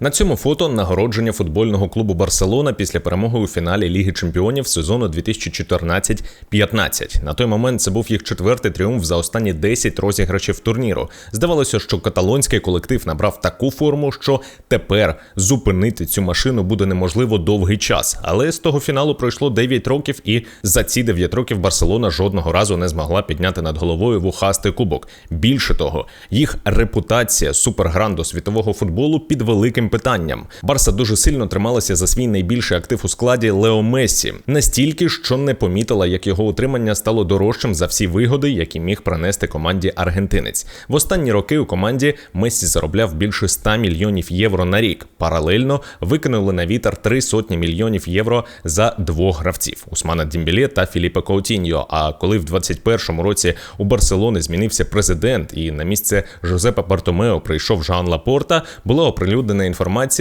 На цьому фото нагородження футбольного клубу Барселона після перемоги у фіналі Ліги Чемпіонів сезону 2014-15. На той момент це був їх четвертий тріумф за останні 10 розіграшів турніру. Здавалося, що каталонський колектив набрав таку форму, що тепер зупинити цю машину буде неможливо довгий час. Але з того фіналу пройшло 9 років, і за ці 9 років Барселона жодного разу не змогла підняти над головою вухастий кубок. Більше того, їх репутація супергранду світового футболу під великим питанням. Барса дуже сильно трималася за свій найбільший актив у складі Лео Мессі, настільки, що не помітила, як його утримання стало дорожчим за всі вигоди, які міг принести команді аргентинець. В останні роки у команді Мессі заробляв більше 100 мільйонів євро на рік. Паралельно викинули на вітер три сотні мільйонів євро за двох гравців Усмана Дімбілє та Філіпа Коутіньо. А коли в 21-му році у Барселони змінився президент, і на місце Жозепа Бартомео прийшов Жан Лапорта, була оприлюднена інформація,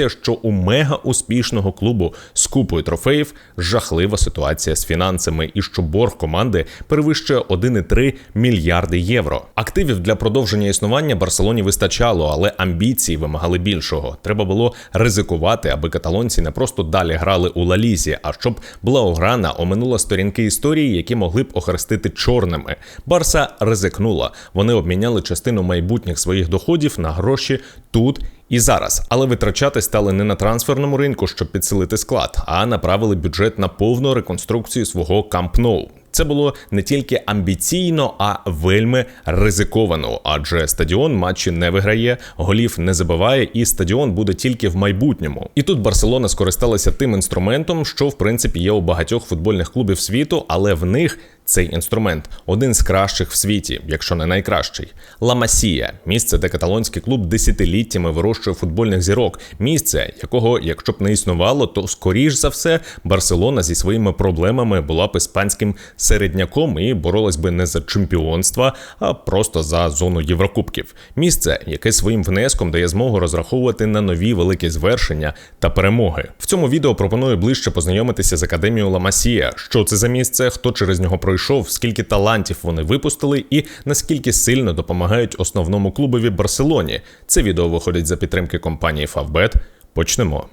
що у мега успішного клубу з купою трофеїв жахлива ситуація з фінансами, і що борг команди перевищує 1,3 мільярди євро. Активів для продовження існування Барселоні вистачало, але амбіції вимагали більшого. Треба було ризикувати, аби каталонці не просто далі грали у Лалізі, а щоб Блауграна оминула сторінки історії, які могли б охрестити чорними. Барса ризикнула. Вони обміняли частину майбутніх своїх доходів на гроші тут і зараз, але витрачати стали не на трансферному ринку, щоб підсилити склад, а направили бюджет на повну реконструкцію свого Nou. Це було не тільки амбіційно, а вельми ризиковано. Адже стадіон матчі не виграє, голів не забиває, і стадіон буде тільки в майбутньому. І тут Барселона скористалася тим інструментом, що в принципі є у багатьох футбольних клубів світу, але в них цей інструмент один з кращих в світі, якщо не найкращий. Ла Масія місце, де каталонський клуб десятиліттями вирощує футбольних зірок. Місце, якого, якщо б не існувало, то скоріш за все Барселона зі своїми проблемами була б іспанським середняком і боролась би не за чемпіонство, а просто за зону Єврокубків. Місце, яке своїм внеском дає змогу розраховувати на нові великі звершення та перемоги. В цьому відео пропоную ближче познайомитися з академією Ла Масія. Що це за місце, хто через нього пройшов пройшов, скільки талантів вони випустили, і наскільки сильно допомагають основному клубові Барселоні. Це відео виходить за підтримки компанії Favbet. Почнемо.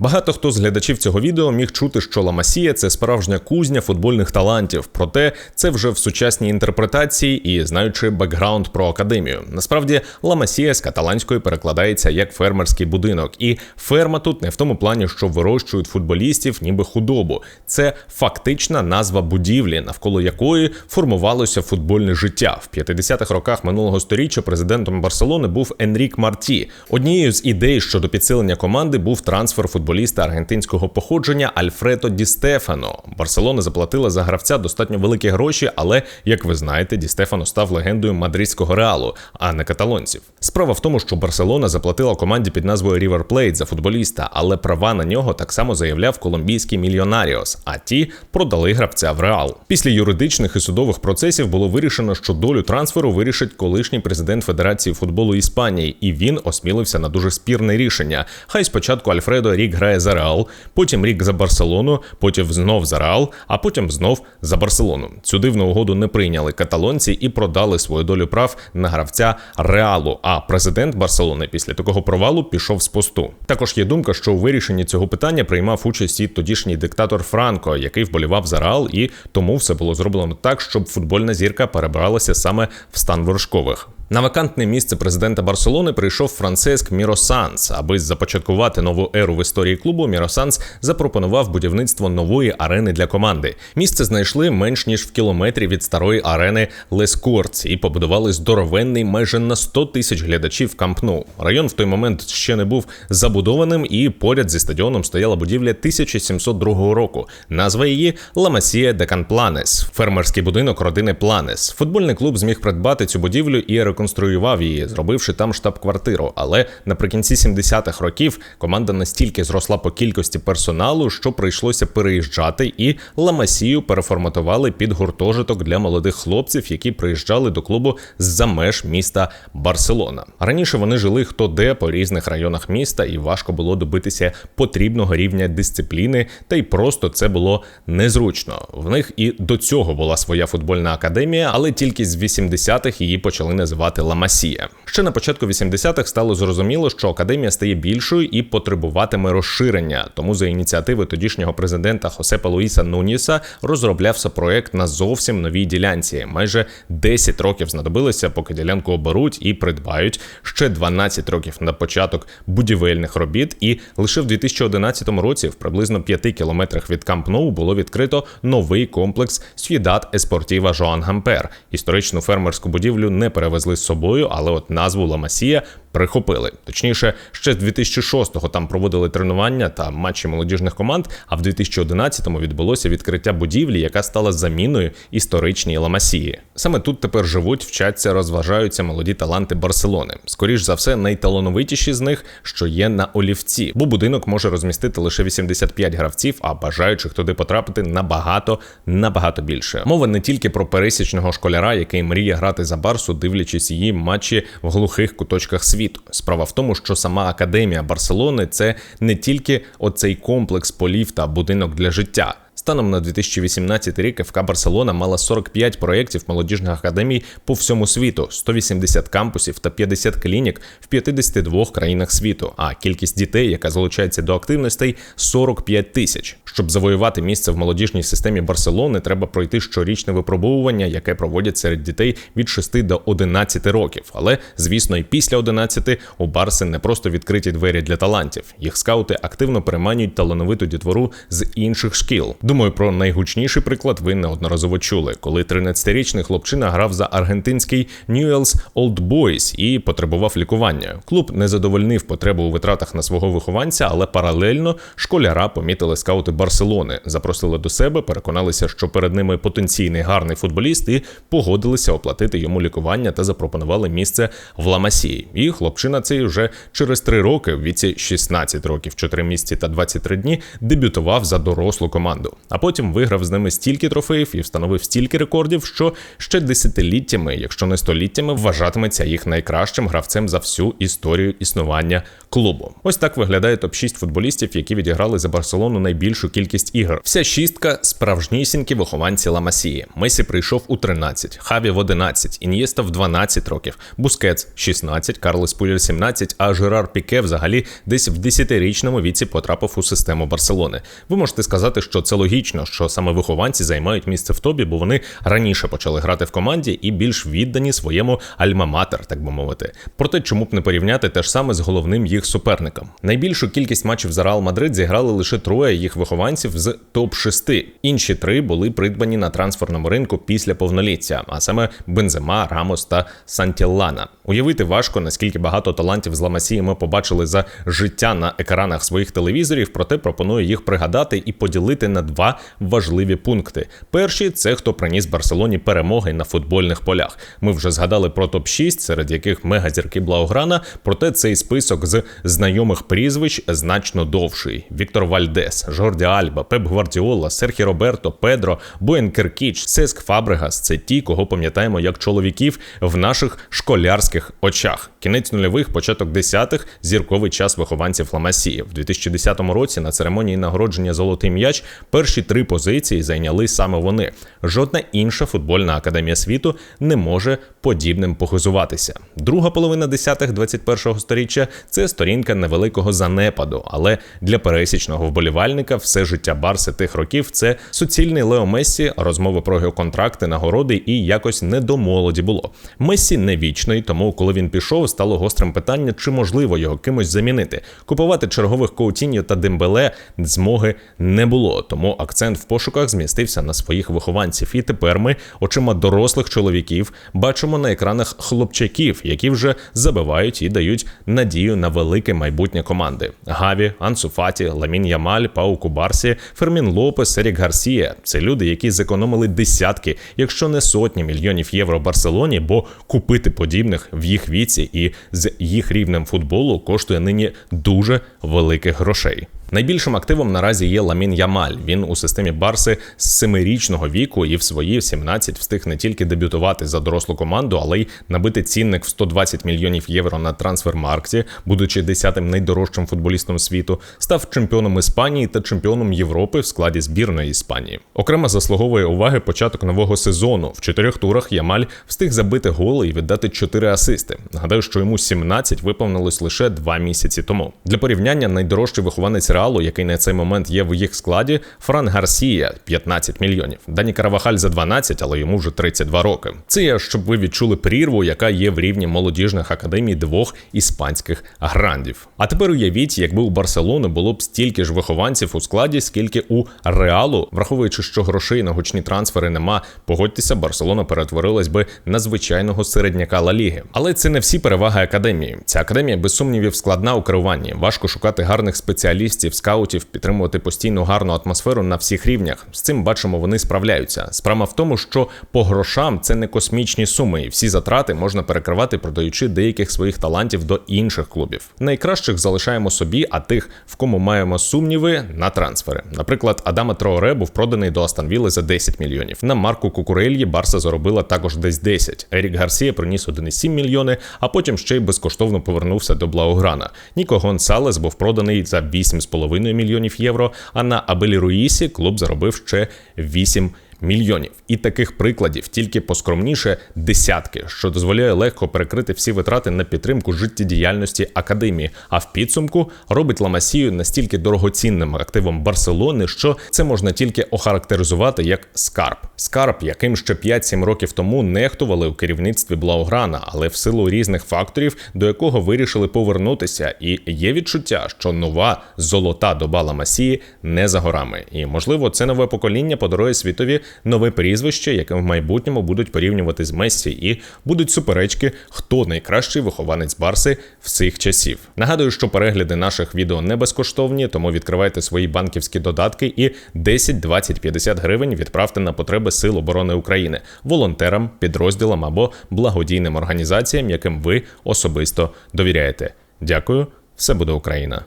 Багато хто з глядачів цього відео міг чути, що Ламасія це справжня кузня футбольних талантів. Проте це вже в сучасній інтерпретації і знаючи бекграунд про академію. Насправді Ламасія з каталанської перекладається як фермерський будинок, і ферма тут не в тому плані, що вирощують футболістів, ніби худобу. Це фактична назва будівлі, навколо якої формувалося футбольне життя. В 50-х роках минулого століття президентом Барселони був Енрік Марті. Однією з ідей щодо підсилення команди був трансфер футболістів футболіста аргентинського походження Альфредо Ді Стефано. Барселона заплатила за гравця достатньо великі гроші, але як ви знаєте, Ді Стефано став легендою мадридського реалу, а не каталонців. Справа в тому, що Барселона заплатила команді під назвою River Plate за футболіста, але права на нього так само заявляв колумбійський мільйонаріос. А ті продали гравця в реал. Після юридичних і судових процесів було вирішено, що долю трансферу вирішить колишній президент Федерації футболу Іспанії, і він осмілився на дуже спірне рішення. Хай спочатку Альфредо рік грає за Реал, потім рік за Барселону, потім знов за Реал, а потім знов за Барселону. Цю дивну угоду не прийняли каталонці і продали свою долю прав на гравця Реалу. А президент Барселони після такого провалу пішов з посту. Також є думка, що у вирішенні цього питання приймав участь і тодішній диктатор Франко, який вболівав за Реал, і тому все було зроблено так, щоб футбольна зірка перебралася саме в стан вершкових. На вакантне місце президента Барселони прийшов Франциск Міросанс. Аби започаткувати нову еру в історії клубу, Міросанс запропонував будівництво нової арени для команди. Місце знайшли менш ніж в кілометрі від старої арени Лескорц і побудували здоровенний майже на 100 тисяч глядачів Кампну. Район в той момент ще не був забудованим, і поряд зі стадіоном стояла будівля 1702 року. Назва її Ламасія Декан Планес, фермерський будинок родини Планес. Футбольний клуб зміг придбати цю будівлю і реконструював її, зробивши там штаб-квартиру. Але наприкінці 70-х років команда настільки зросла по кількості персоналу, що прийшлося переїжджати, і Ламасію переформатували під гуртожиток для молодих хлопців, які приїжджали до клубу з-за меж міста Барселона. Раніше вони жили хто де по різних районах міста, і важко було добитися потрібного рівня дисципліни, та й просто це було незручно. В них і до цього була своя футбольна академія, але тільки з 80-х її почали називати звати Ламасія. Ще на початку 80-х стало зрозуміло, що академія стає більшою і потребуватиме розширення. Тому за ініціативи тодішнього президента Хосепа Луїса Нуніса розроблявся проект на зовсім новій ділянці. Майже 10 років знадобилося, поки ділянку оберуть і придбають. Ще 12 років на початок будівельних робіт. І лише в 2011 році, в приблизно 5 кілометрах від Камп Ноу, було відкрито новий комплекс С'юдад Еспортіва Жоан Гампер. Історичну фермерську будівлю не перевезли собою, але от назву Ламасія прихопили. Точніше, ще з 2006-го там проводили тренування та матчі молодіжних команд. А в 2011-му відбулося відкриття будівлі, яка стала заміною історичній Ламасії. Саме тут тепер живуть, вчаться, розважаються молоді таланти Барселони. Скоріш за все, найталановитіші з них, що є на олівці, бо будинок може розмістити лише 85 гравців, а бажаючих туди потрапити набагато набагато більше. Мова не тільки про пересічного школяра, який мріє грати за Барсу, дивлячись її матчі в глухих куточках світу. Справа в тому, що сама академія Барселони це не тільки оцей комплекс полів та будинок для життя. Станом на 2018 рік ФК Барселона мала 45 проєктів молодіжних академій по всьому світу, 180 кампусів та 50 клінік в 52 країнах світу. А кількість дітей, яка залучається до активностей, 45 тисяч. Щоб завоювати місце в молодіжній системі Барселони, треба пройти щорічне випробовування, яке проводять серед дітей від 6 до 11 років. Але звісно, і після 11 у Барси не просто відкриті двері для талантів. Їх скаути активно переманюють талановиту дітвору з інших шкіл. Думаю, про найгучніший приклад ви неодноразово чули, коли 13-річний хлопчина грав за аргентинський Newell's Old Boys і потребував лікування. Клуб не задовольнив потребу у витратах на свого вихованця, але паралельно школяра помітили скаути Барселони, запросили до себе, переконалися, що перед ними потенційний гарний футболіст, і погодилися оплатити йому лікування та запропонували місце в Ламасії. І хлопчина цей вже через три роки, в віці 16 років, 4 місяці та 23 дні, дебютував за дорослу команду а потім виграв з ними стільки трофеїв і встановив стільки рекордів, що ще десятиліттями, якщо не століттями, вважатиметься їх найкращим гравцем за всю історію існування клубу. Ось так виглядає топ 6 футболістів, які відіграли за Барселону найбільшу кількість ігор. Вся шістка справжнісінькі вихованці Ламасії. Месі прийшов у 13, Хаві в 11, Ін'єста в 12 років, Бускетс 16, Карлос Пулєр 17, а Жерар Піке взагалі десь в 10-річному віці потрапив у систему Барселони. Ви можете сказати, що це логічно що саме вихованці займають місце в тобі, бо вони раніше почали грати в команді і більш віддані своєму альма-матер, так би мовити. Проте, чому б не порівняти те ж саме з головним їх суперником? Найбільшу кількість матчів за Реал Мадрид зіграли лише троє їх вихованців з топ 6 Інші три були придбані на трансферному ринку після повноліття, а саме Бензема, Рамос та Сантіллана. Уявити важко, наскільки багато талантів з Ламасії ми побачили за життя на екранах своїх телевізорів, проте пропоную їх пригадати і поділити на два важливі пункти. Перші це хто приніс Барселоні перемоги на футбольних полях. Ми вже згадали про топ 6 серед яких мегазірки Блауграна. Проте цей список з знайомих прізвищ значно довший: Віктор Вальдес, Жорді Альба, Пеп Гвардіола, Серхі Роберто, Педро, Боєн Керкіч, Сеск Фабрегас це ті, кого пам'ятаємо як чоловіків в наших школярських очах. Кінець нульових, початок десятих зірковий час вихованців Ламасії. В 2010 році на церемонії нагородження Золотий м'яч перші три позиції зайняли саме вони. Жодна інша футбольна академія світу не може подібним похизуватися. Друга половина десятих 21-го сторіччя це сторінка невеликого занепаду, але для пересічного вболівальника все життя Барси тих років це суцільний Лео Мессі, розмови про його контракти, нагороди і якось не до молоді було. Мессі не вічний, тому коли він пішов, стало гострим питання, чи можливо його кимось замінити. Купувати чергових Коутіньо та Дембеле змоги не було, тому акцент в пошуках змістився на своїх вихованців. І тепер ми очима дорослих чоловіків бачимо на екранах хлопчаків, які вже забивають і дають надію на велике майбутнє команди: Гаві, Ансуфаті, Ламін Ямаль, Пау Кубарсі, Фермін Лопес, Ерік Гарсія. Це люди, які зекономили десятки, якщо не сотні мільйонів євро Барселоні, бо купити подібних в їх віці і з їх рівнем футболу коштує нині дуже великих грошей. Найбільшим активом наразі є Ламін Ямаль. Він у системі Барси з семирічного віку і в свої 17 встиг не тільки дебютувати за дорослу команду, але й набити цінник в 120 мільйонів євро на трансфермаркті, будучи десятим найдорожчим футболістом світу, став чемпіоном Іспанії та чемпіоном Європи в складі збірної Іспанії. Окремо заслуговує уваги початок нового сезону. В чотирьох турах Ямаль встиг забити голи і віддати 4 асисти. Нагадаю, що йому 17 виповнилось лише 2 місяці тому. Для порівняння найдорожчий вихованець Реалу, який на цей момент є в їх складі, Фран Гарсія 15 мільйонів. Дані Каравахаль за 12, але йому вже 32 роки. Це є, щоб ви відчули прірву, яка є в рівні молодіжних академій двох іспанських грандів. А тепер уявіть, якби у Барселони було б стільки ж вихованців у складі, скільки у Реалу, враховуючи, що грошей на гучні трансфери нема. Погодьтеся, Барселона перетворилась би на звичайного середняка Ла Ліги. Але це не всі переваги академії. Ця академія без сумнівів складна у керуванні. Важко шукати гарних спеціалістів, скаутів, підтримувати постійну гарну атмосферу на всіх рівнях. З цим бачимо, вони справляються. Справа в тому, що по грошам це не космічні суми, і всі затрати можна перекривати, продаючи деяких своїх талантів до інших клубів. Найкращих залишаємо собі, а тих, в кому маємо сумніви, на трансфери. Наприклад, Адама Троуре був проданий до Астон Вілли за 10 мільйонів. На Марку Кукурельї Барса заробила також десь 10. Ерік Гарсія приніс 1,7 мільйони, а потім ще й безкоштовно повернувся до Блауграна. Ніко Гонсалес був проданий за 8,5 мільйонів євро. А на Абелі Руїсі клуб заробив ще 8 мільйонів. І таких прикладів тільки поскромніше десятки, що дозволяє легко перекрити всі витрати на підтримку життєдіяльності академії. А в підсумку робить Ламасію настільки дорогоцінним активом Барселони, що це можна тільки охарактеризувати як скарб. Скарб, яким ще 5-7 років тому нехтували у керівництві Блауграна, але в силу різних факторів, до якого вирішили повернутися. І є відчуття, що нова золота доба Ламасії не за горами. І можливо, це нове покоління подарує світові нове прізвище, яке в майбутньому будуть порівнювати з Мессі, і будуть суперечки, хто найкращий вихованець Барси всіх часів. Нагадую, що перегляди наших відео не безкоштовні, тому відкривайте свої банківські додатки і 10, 20, 50 гривень відправте на потреби Сил оборони України, волонтерам, підрозділам або благодійним організаціям, яким ви особисто довіряєте. Дякую, все буде Україна.